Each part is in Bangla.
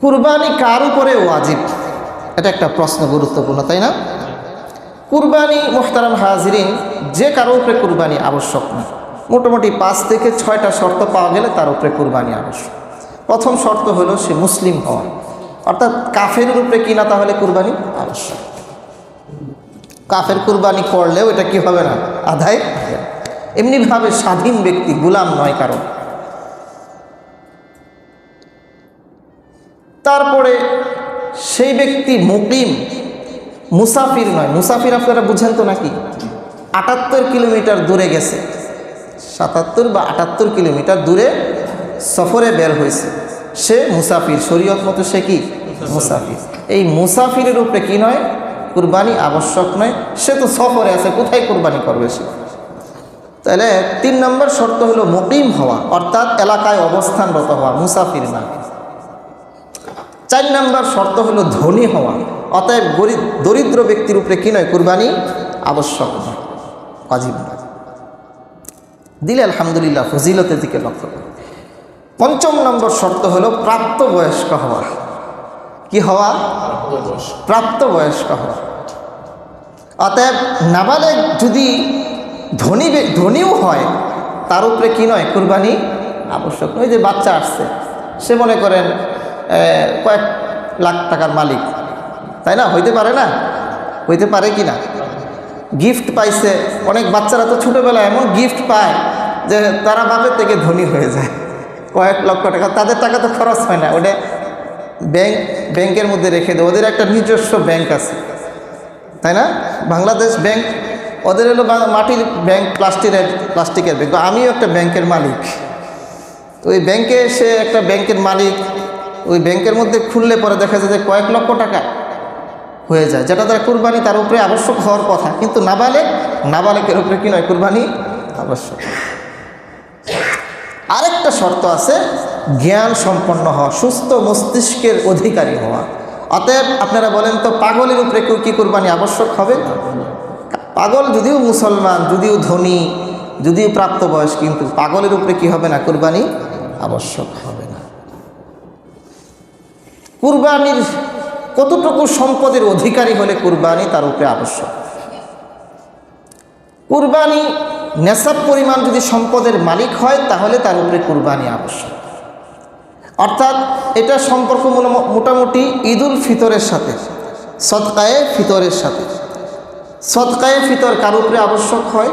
কুরবানি কার উপরে ওয়াজিব? এটা একটা প্রশ্ন গুরুত্বপূর্ণ, তাই না? কুরবানি মোহতারাম হাজিরিন, যে কারও উপরে কুরবানি আবশ্যক না। মোটামুটি পাঁচ থেকে ছয়টা শর্ত পাওয়া গেলে তার উপরে কুরবানি আবশ্যক। প্রথম শর্ত হলো সে মুসলিম হওয়া। অর্থাৎ কাফের উপরে কিনা তাহলে কুরবানি আবশ্যক। কাফের কুরবানি করলেও এটা কি হবে না? না। এমনিভাবে স্বাধীন ব্যক্তি, গুলাম নয় কারণ তারপরে সেই ব্যক্তি মুকিম মুসাফির নয়। মুসাফির আপনারা বুঝেন তো নাকি? আটাত্তর কিলোমিটার দূরে গেছে। সাতাত্তর বা আটাত্তর কিলোমিটার দূরে সফরে বের হয়েছে। সে মুসাফির। শরীয়ত মতো সে কি? মুসাফির। এই মুসাফিরের উপরে কি নয়? কুরবানি আবশ্যক নয়। সে তো সফরে আছে কোথায় কুরবানি করবে সে? তাহলে তিন নম্বর শর্ত হলো মুকিম হওয়া অর্থাৎ এলাকায় অবস্থানরত হওয়া মুসাফির না। চার নম্বর শর্ত হলো ধনী হওয়া। অতএব গরিব, দরিদ্র ব্যক্তির উপরে কি নয়, কুরবানি আবশ্যক অজীব দিলে আলহামদুলিল্লাহ ফজিলতের দিকে লক্ষ্য করে। পঞ্চম নম্বর শর্ত হলো প্রাপ্তবয়স্ক হওয়া। কি হওয়া? প্রাপ্তবয়স্ক হওয়া। অতএব নাবালেগ যদি ধনী ধনীও হয়, তার উপরে কি নয়, কুরবানি আবশ্যক নয়। যে বাচ্চা আসছে, সে মনে করেন কয়েক লাখ টাকার মালিক। তাই না? হইতে পারে না? হইতে পারে কি না? গিফট পাইছে। অনেক বাচ্চারা তো ছোটোবেলায় এমন গিফট পায় যে তারা বাপের থেকে ধনী হয়ে যায়। কয়েক লক্ষ টাকা, তাদের টাকা তো খরচ হয় না। ওটা ব্যাংক, ব্যাংকের মধ্যে রেখে দেয়। ওদের একটা নিজস্ব ব্যাংক আছে। তাই না? বাংলাদেশ ব্যাংক, ওদের হলো মাটির ব্যাংক প্লাস্টিকের প্লাস্টিকের ব্যাংক। আমিও একটা ব্যাংকের মালিক। তো ওই ব্যাংকে সে একটা ব্যাংকের মালিক। ওই ব্যাংকের মধ্যে খুললে পরে দেখা যায় যে কয়েক লক্ষ টাকা হয়ে যায়, যেটা তারা কুরবানি তার উপরে আবশ্যক হওয়ার কথা। কিন্তু নাবালেক নাবালেকের উপরে কি নয়, কুরবানি আবশ্যক। আরেকটা শর্ত আছে, জ্ঞান সম্পন্ন হওয়া, সুস্থ মস্তিষ্কের অধিকারী হওয়া। অতএব আপনারা বলেন তো, পাগলের উপরে কেউ কি কুরবানি আবশ্যক হবে? পাগল যদিও মুসলমান, যদিও ধনী, যদিও প্রাপ্তবয়স কিন্তু পাগলের উপরে কি হবে না, কুরবানি আবশ্যক হবে। কুরবানির কতটুকু সম্পদের অধিকারী হলে কুরবানি তার উপরে আবশ্যক? কুরবানি নেশাব পরিমাণ যদি সম্পদের মালিক হয়, তাহলে তার উপরে কুরবানি আবশ্যক। অর্থাৎ এটা সম্পর্ক মোটামুটি ঈদুল ফিতরের সাথে সৎকায়ে ফিতরের সাথে। সৎকায়ে ফিতর কার উপরে আবশ্যক হয়?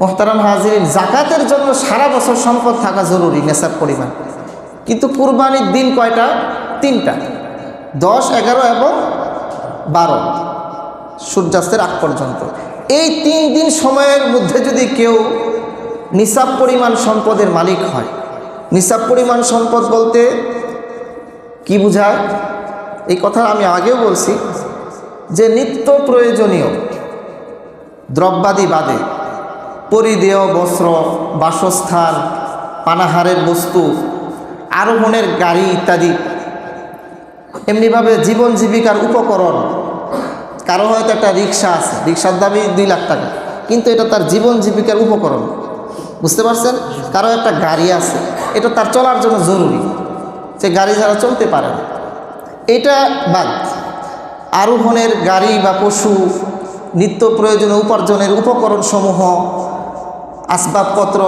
মোহতারাম হাজির জাকাতের জন্য সারা বছর সম্পদ থাকা জরুরি নেশাব পরিমাণ। কিন্তু কুরবানির দিন কয়টা? তিনটা। দশ, এগারো এবং বারো। সূর্যাস্তের আগ পর্যন্ত। এই তিন দিন সময়ের মধ্যে যদি কেউ নিসাব পরিমাণ সম্পদের মালিক হয়, নিসাব পরিমাণ সম্পদ বলতে কি বোঝায়? এই কথা আমি আগেও বলছি যে নিত্য প্রয়োজনীয় দ্রব্যাদি বাদে পরিদেয় বস্ত্র, বাসস্থান, পানাহারের বস্তু আরোহণের গাড়ি ইত্যাদি। এমনিভাবে জীবন জীবিকার উপকরণ। কারও হয়তো একটা রিক্সা আছে, রিক্সার দামই দুই লাখ টাকা, কিন্তু এটা তার জীবন জীবিকার উপকরণ। বুঝতে পারছেন? কারও একটা গাড়ি আছে, এটা তার চলার জন্য জরুরি। সে গাড়ি ছাড়া চলতে পারে না। এটা বাদ। আরোহণের গাড়ি বা পশু, নিত্য প্রয়োজনীয় উপার্জনের উপকরণ সমূহ আসবাবপত্র,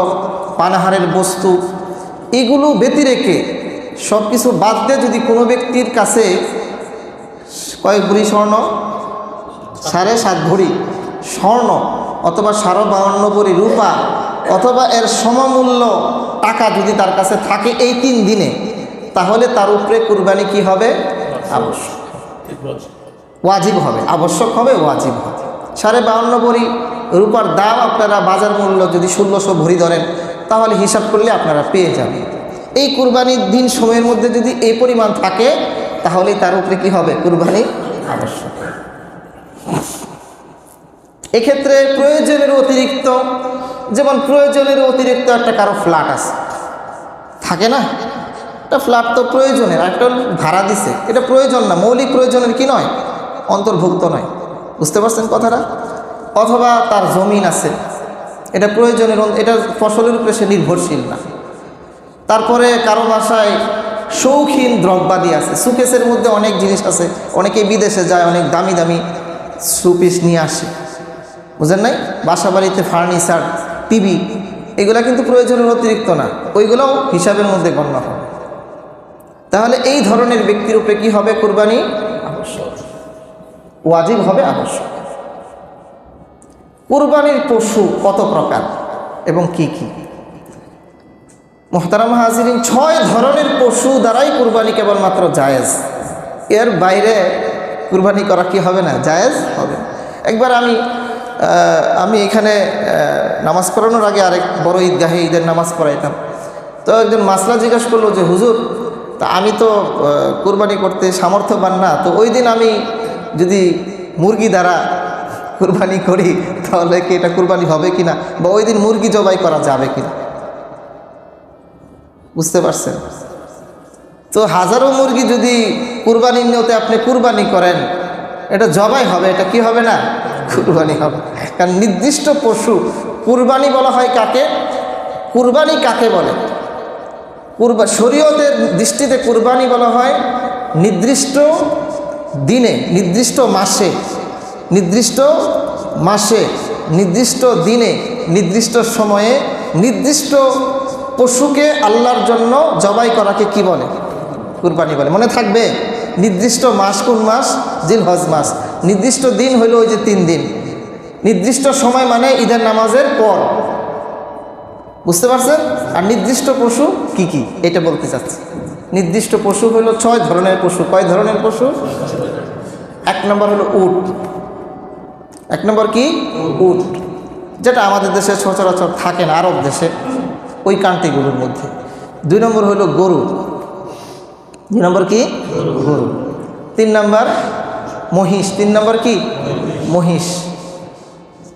পানাহারের বস্তু এগুলো ব্যতি রেখে সব কিছু বাদ দিয়ে যদি কোনো ব্যক্তির কাছে কয়েক ভরি স্বর্ণ, সাড়ে সাত ভরি স্বর্ণ অথবা সাড়ে বাউন্ন ভরি রূপা অথবা এর সমমূল্য টাকা যদি তার কাছে থাকে এই তিন দিনে, তাহলে তার উপরে কুরবানি কি হবে? আবশ্যক। ওয়াজিব হবে, আবশ্যক হবে, ওয়াজিব হবে। সাড়ে বাউন্ন ভরি রূপার দাম আপনারা বাজার মূল্য যদি ষোলোশো ভরি ধরেন তাহলে হিসাব করলে আপনারা পেয়ে যাবেন। এই কুরবানির দিন সময়ের মধ্যে যদি এই পরিমাণ থাকে, তাহলে তার উপরে কি হবে? কুরবানি আবশ্যক। এক্ষেত্রে প্রয়োজনের অতিরিক্ত, যেমন প্রয়োজনের অতিরিক্ত একটা কারও ফ্ল্যাট আছে। থাকে না? একটা ফ্ল্যাট তো প্রয়োজনের, একটা ভাড়া দিছে। এটা প্রয়োজন না, মৌলিক প্রয়োজনের কি নয়? অন্তর্ভুক্ত নয়। বুঝতে পারছেন কথাটা? অথবা তার জমিন আছে। এটা প্রয়োজনের এটা ফসলের উপরে সে নির্ভরশীল না। তারপরে কারও বাসায় শৌখিন দ্রব্যাদি আছে। সুকেসের মধ্যে অনেক জিনিস আছে। অনেকে বিদেশে যায়, অনেক দামি দামি সুপিস নিয়ে আসে। বুঝেন নাই? বাসা বাড়িতে ফার্নিচার, টিভি, এগুলা কিন্তু প্রয়োজনের অতিরিক্ত না। ওইগুলোও হিসাবের মধ্যে গণ্য হবে তাহলে এই ধরনের ব্যক্তির উপরে কি হবে কোরবানি? আবশ্যক। ওয়াজিব হবে আবশ্যক। কোরবানির পশু কত প্রকার এবং কি কি? মোহতারাম হাজিরিন ছয় ধরনের পশু দ্বারাই কুরবানি কেবলমাত্র জায়েজ। এর বাইরে কুরবানি করা কি হবে না? জায়েজ হবে। একবার আমি আমি এখানে নামাজ পড়ানোর আগে আরেক বড় ঈদগাহে ঈদের নামাজ পড়াইতাম। তো একজন মাসলা জিজ্ঞাসা করল যে, হুজুর, তা আমি তো কুরবানি করতে সামর্থ্যবান না। তো ওই দিন আমি যদি মুরগি দ্বারা কুরবানি করি, তাহলে কি এটা কুরবানি হবে কিনা? বা ওই দিন মুরগি জবাই করা যাবে কিনা? বুঝতে পারছেন? তো হাজারো মুরগি যদি কুরবানির নিয়তে আপনি কুরবানি করেন, এটা জবাই হবে, এটা কি হবে না? কুরবানি হবে। কারণ নির্দিষ্ট পশু, কুরবানি বলা হয় কাকে? কুরবানি কাকে বলে? কুরবা, শরীয়তের দৃষ্টিতে কুরবানি বলা হয় নির্দিষ্ট দিনে, নির্দিষ্ট মাসে নির্দিষ্ট মাসে, নির্দিষ্ট দিনে, নির্দিষ্ট সময়ে, নির্দিষ্ট পশুকে আল্লাহর জন্য জবাই করাকে কি বলে? কুরবানি বলে। মনে থাকবে, নির্দিষ্ট মাস কোন মাস? জিল হজ মাস। নির্দিষ্ট দিন হইল ওই যে তিন দিন। নির্দিষ্ট সময় মানে ঈদের নামাজের পর। বুঝতে পারছেন? আর নির্দিষ্ট পশু কি কি? এটা বলতে চাচ্ছি। নির্দিষ্ট পশু হলো ছয় ধরনের পশু। কয় ধরনের পশু? এক নম্বর হলো উট। এক নম্বর কি? উট। যেটা আমাদের দেশে সচরাচর থাকেন আরব দেশে, ওই কান্ট্রিগুলোর মধ্যে। দুই নম্বর হলো গরু। দুই নম্বর কি? গরু। তিন নম্বর মহিষ। তিন নম্বর কি? মহিষ।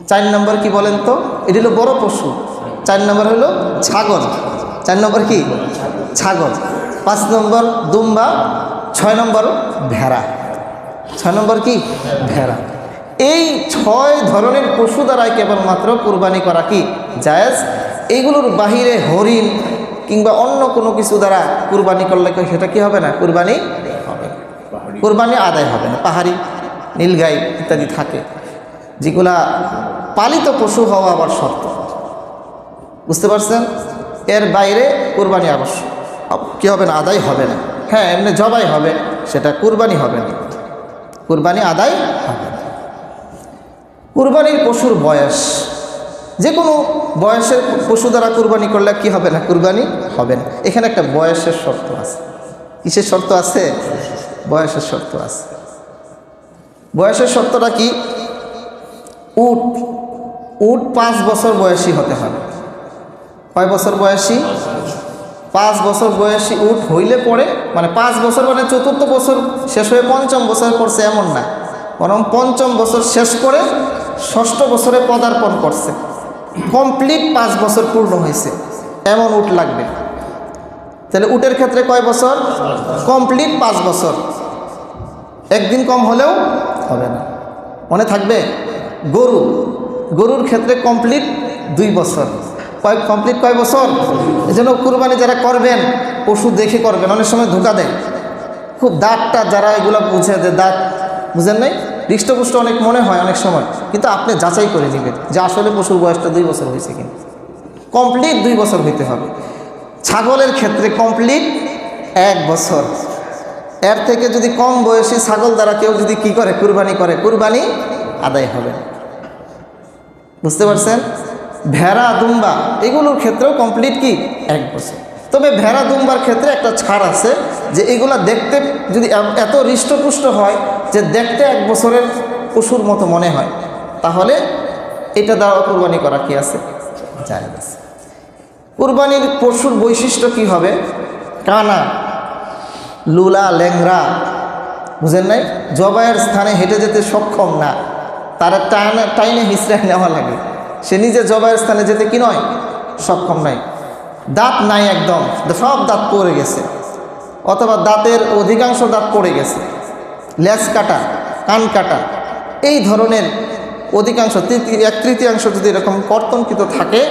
চার নম্বর কি বলেন তো? এটি হলো বড় পশু। চার নম্বর হলো ছাগল। চার নম্বর কি? ছাগল। পাঁচ নম্বর দুম্বা। ছয় নম্বর ভেড়া। ছয় নম্বর কি? ভেড়া। এই ছয় ধরনের পশু দ্বারাই কেবলমাত্র কোরবানি করা কি? জায়েজ? এইগুলোর বাহিরে হরিণ কিংবা অন্য কোনো কিছু দ্বারা কুরবানি করলে সেটা কি হবে না? কুরবানি হবে। কুরবানি আদায় হবে না। পাহাড়ি নীলগাই ইত্যাদি থাকে। যেগুলা পালিত পশু হওয়া আবার শর্ত। বুঝতে পারছেন? এর বাইরে কুরবানি আবশ্যক। কী হবে না? আদায় হবে না। হ্যাঁ এমনি জবাই হবে। সেটা কুরবানি হবে না। কুরবানি আদায় হবে না। কুরবানির পশুর বয়স। যে কোনো বয়সের পশু দ্বারা কুরবানি করলে কি হবে না? কুরবানি হবে না। এখানে একটা বয়সের শর্ত আছে। কিসের শর্ত আছে? বয়সের শর্ত আছে। বয়সের শর্তটা কি? উট। উট পাঁচ বছর বয়সী হতে হবে। কয় বছর বয়সী? পাঁচ বছর বয়সী উট হইলে পরে মানে পাঁচ বছর মানে চতুর্থ বছর শেষ হয়ে পঞ্চম বছর পড়ছে এমন না। বরং পঞ্চম বছর শেষ করে ষষ্ঠ বছরে পদার্পণ করছে। কমপ্লিট পাঁচ বছর পূর্ণ হয়েছে। এমন উট লাগবে। তাহলে উটের ক্ষেত্রে কয় বছর? কমপ্লিট পাঁচ বছর। একদিন কম হলেও হবে না। মনে থাকবে? গরু। গরুর ক্ষেত্রে কমপ্লিট দুই বছর। কয় কমপ্লিট কয় বছর? এই জন্য কুরবানি যারা করবেন, পশু দেখে করবেন। অনেক সময় ধোকা দেয়। খুব দাঁতটা যারা এগুলো বুঝে যে দাঁত বুঝেন নাই? হৃষ্টপুষ্ট অনেক মনে হয় অনেক সময়, কিন্তু আপনি যাচাই করে নেবেন যে আসলে পশুর বয়সটা দুই বছর হয়েছে কিনা। কমপ্লিট দুই বছর হইতে হবে। ছাগলের ক্ষেত্রে কমপ্লিট এক বছর। এর থেকে যদি কম বয়সী ছাগল দ্বারা কেউ যদি কি করে, কুরবানি করে, কুরবানি আদায় হবে বুঝতে পারছেন? ভেড়া, দুম্বা, এগুলোর ক্ষেত্রেও কমপ্লিট কি? এক বছর। তবে ভেড়া দুম্বার ক্ষেত্রে একটা ছাড় আছে যে এগুলা দেখতে যদি এত হৃষ্টপুষ্ট হয় যে দেখতে এক বছরের পশুর মতো মনে হয়, তাহলে এটা দ্বারা কুরবানি করা কি আছে? আছে। কুরবানির পশুর বৈশিষ্ট্য কি হবে? কানা, লুলা ল্যাংরা বুঝেন নাই? জবাইয়ের স্থানে হেঁটে যেতে সক্ষম না। তারা টাইনে টাইনে হিসড়ে নেওয়া লাগে। সে নিজে জবাইয়ের স্থানে যেতে কি নয়? সক্ষম নয়। দাঁত নাই একদম সব দাঁত পড়ে গেছে, অথবা দাঁতের অধিকাংশ দাঁত পড়ে গেছে, লেজ কাটা, কান কাটা, এই ধরনের অধিকাংশ এক তৃতীয়াংশ যদি এরকম কর্তনকৃত থাকে,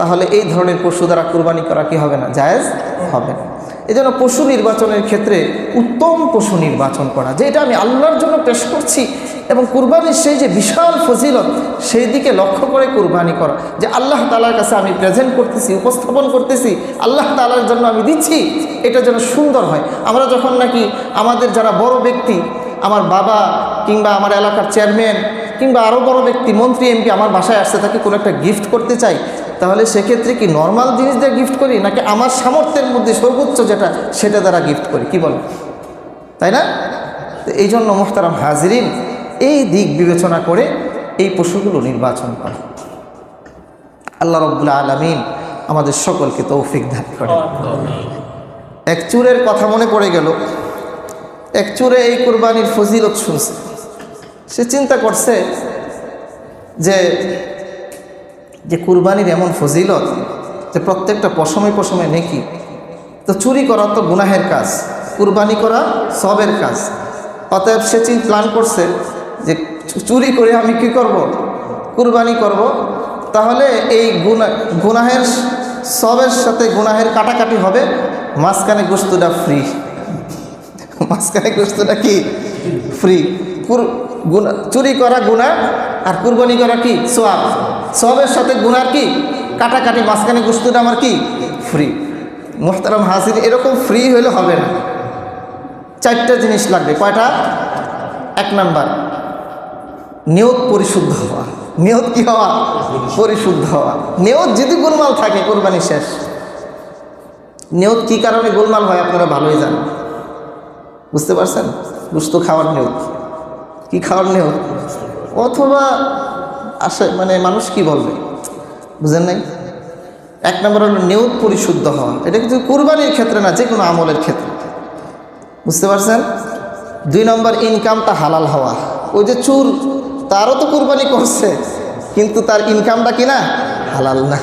তাহলে এই ধরনের পশু দ্বারা কোরবানি করা কি হবে না? জায়েজ হবে না। এই জন্য পশু নির্বাচনের ক্ষেত্রে উত্তম পশু নির্বাচন করা, যেটা আমি আল্লাহর জন্য পেশ করছি এবং কুরবানির সেই যে বিশাল ফজিলত, সেই দিকে লক্ষ্য করে কুরবানি করা। যে আল্লাহ তালার কাছে আমি প্রেজেন্ট করতেছি, উপস্থাপন করতেছি, আল্লাহ তালার জন্য আমি দিচ্ছি, এটা যেন সুন্দর হয়। আমরা যখন নাকি আমাদের যারা বড় ব্যক্তি, আমার বাবা কিংবা আমার এলাকার চেয়ারম্যান কিংবা আরও বড় ব্যক্তি, মন্ত্রী এমপি আমার বাসায় আসতে তাকে কোনো একটা গিফট করতে চাই, তাহলে সেক্ষেত্রে কি নর্মাল জিনিস দিয়ে গিফট করি, নাকি আমার সামর্থ্যের মধ্যে সর্বোচ্চ যেটা, সেটা দ্বারা গিফট করি? কি বলো তাই না? এই জন্য মোহতারাম হাজরিন এই দিক বিবেচনা করে এই পশুগুলো নির্বাচন করে। আল্লাহ রব্বুল আলমিন আমাদের সকলকে তৌফিক দান করে এক চুরের কথা মনে পড়ে গেল। এক চুরে এই কুরবানির ফজিলত শুনছে। সে চিন্তা করছে যে যে কুরবানির এমন ফজিলত, যে প্রত্যেকটা পশমে পশমে নেকি। তো চুরি করা তো গুনাহের কাজ, কুরবানি করা সবের কাজ। অতএব সে চিন প্ল্যান করছে যে চুরি করে আমি কি করব? কুরবানি করব। তাহলে এই গুনা, গুনাহের সবের সাথে গুনাহের কাটাকাটি হবে। মাঝখানে গোস্তুটা ফ্রি মাঝখানে গোস্তটা কি? ফ্রি গুণা চুরি করা গুণা আর কুরবানি করা কি? সোয়াব সোয়াবের সাথে গুনার কি? কাটাকাটি। মাঝখানে গোস্তটা আমার কি? ফ্রি মোহতারাম হাসির এরকম ফ্রি হলে হবে না। চারটা জিনিস লাগবে। কয়টা? এক নাম্বার। নিয়ত পরিশুদ্ধ হওয়া। নিয়ত কি হওয়া? পরিশুদ্ধ হওয়া। নিয়ত যদি গোলমাল থাকে, কোরবানি শেষ। নিয়ত কি কারণে গোলমাল হয়, আপনারা ভালোই জানেন। বুঝতে পারছেন? গুস্ত খাওয়ার নিয়ত। কি খাওয়ার নিয়ত? অথবা আসে মানে মানুষ কি বলবে? বুঝেন নাই? এক নম্বর হলো নিয়ত পরিশুদ্ধ হওয়া। এটা কিন্তু কোরবানির ক্ষেত্রে না যে কোনো আমলের ক্ষেত্রে। বুঝতে পারছেন? দুই নম্বর, ইনকামটা হালাল হওয়া। ওই যে চুর তারও তো কুরবানি করছে, কিন্তু তার ইনকামটা কি না? হালাল না।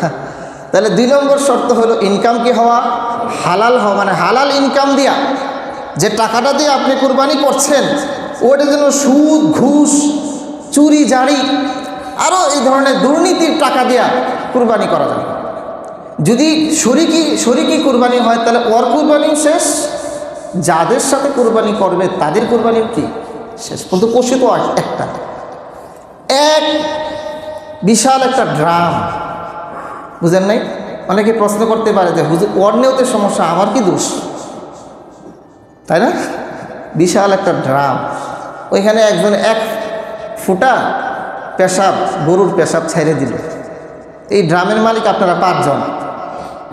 তাহলে দুই নম্বর শর্ত হলো ইনকাম কি হওয়া? হালাল হওয়া মানে হালাল ইনকাম দিয়া যে টাকাটা দিয়ে আপনি কুরবানি করছেন, ওটা যেন সুদ, ঘুষ, চুরি, জারি আরও এই ধরনের দুর্নীতির টাকা দিয়া কুরবানি করা যায়। যদি শরিকি শরিকি কুরবানি হয়, তাহলে ওর কুরবানিও শেষ, যাদের সাথে কুরবানি করবে, তাদের কুরবানিও কি? শেষ। কিন্তু পশু তো একটা। এক বিশাল একটা ড্রাম। বুঝেন নাই? অনেকে প্রশ্ন করতে পারে যে, হুজুর, ওর সমস্যা, আমার কি দোষ? তাই না? বিশাল একটা ড্রাম। ওইখানে একজন এক ফুটা পেশাব, গরুর পেশাব ছেড়ে দিল। এই ড্রামের মালিক আপনারা পাঁচজন।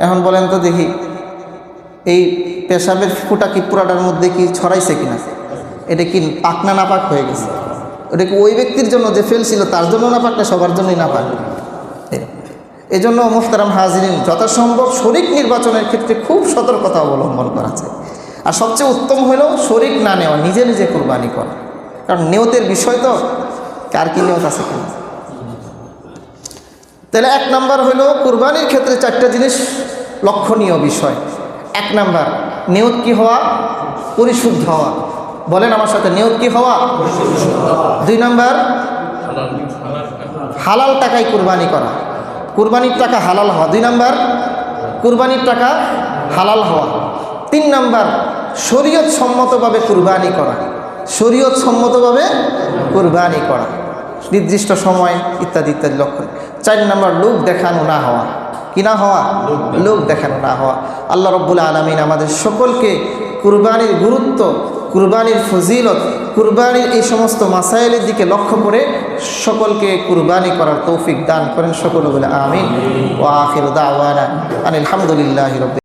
এখন বলেন তো দেখি, এই পেশাবের ফুটা কি পুরাটার মধ্যে কি ছড়াইছে কিনা? এটা কি পাক না নাপাক হয়ে গেছে? ওটা কি ওই ব্যক্তির জন্য যে ফেলছিল তার জন্য না পাক না সবার জন্যই না পাক এই জন্য মুফতারাম হাজিরিন যথাসম্ভব শরিক নির্বাচনের ক্ষেত্রে খুব সতর্কতা অবলম্বন করা যায় আর সবচেয়ে উত্তম হলো শরিক না নেওয়া, নিজে নিজে কোরবানি করা। কারণ নিয়তের বিষয় তো, কার কি নিয়ত আছে কিনা তাহলে এক নাম্বার হলো কুরবানির ক্ষেত্রে চারটা জিনিস লক্ষণীয় বিষয়। এক নাম্বার, নিয়ত কি হওয়া? পরিশুদ্ধ হওয়া। বলেন আমার সাথে, নিয়ত কি হওয়া? দুই নম্বর, হালাল টাকায় কুরবানি করা। কুরবানির টাকা হালাল হওয়া। দুই নম্বর, কুরবানির টাকা হালাল হওয়া। তিন নম্বর শরীয়ত সম্মতভাবে কুরবানি করা। শরীয়ত সম্মতভাবে কুরবানি করা। নির্দিষ্ট সময়, ইত্যাদি ইত্যাদি লক্ষণ চার নম্বর লোক দেখানো না হওয়া। কি না হওয়া? লোক দেখানো না হওয়া। আল্লাহ রব্বুল আলমিন আমাদের সকলকে কুরবানির গুরুত্ব কুরবানির ফজিলত, কুরবানির এই সমস্ত মাসাইলের দিকে লক্ষ্য করে সকলকে কুরবানি করার তৌফিক দান করেন সকল বলে আমি ও আখির দাওয়ানা আনিল হামদুলিল্লাহ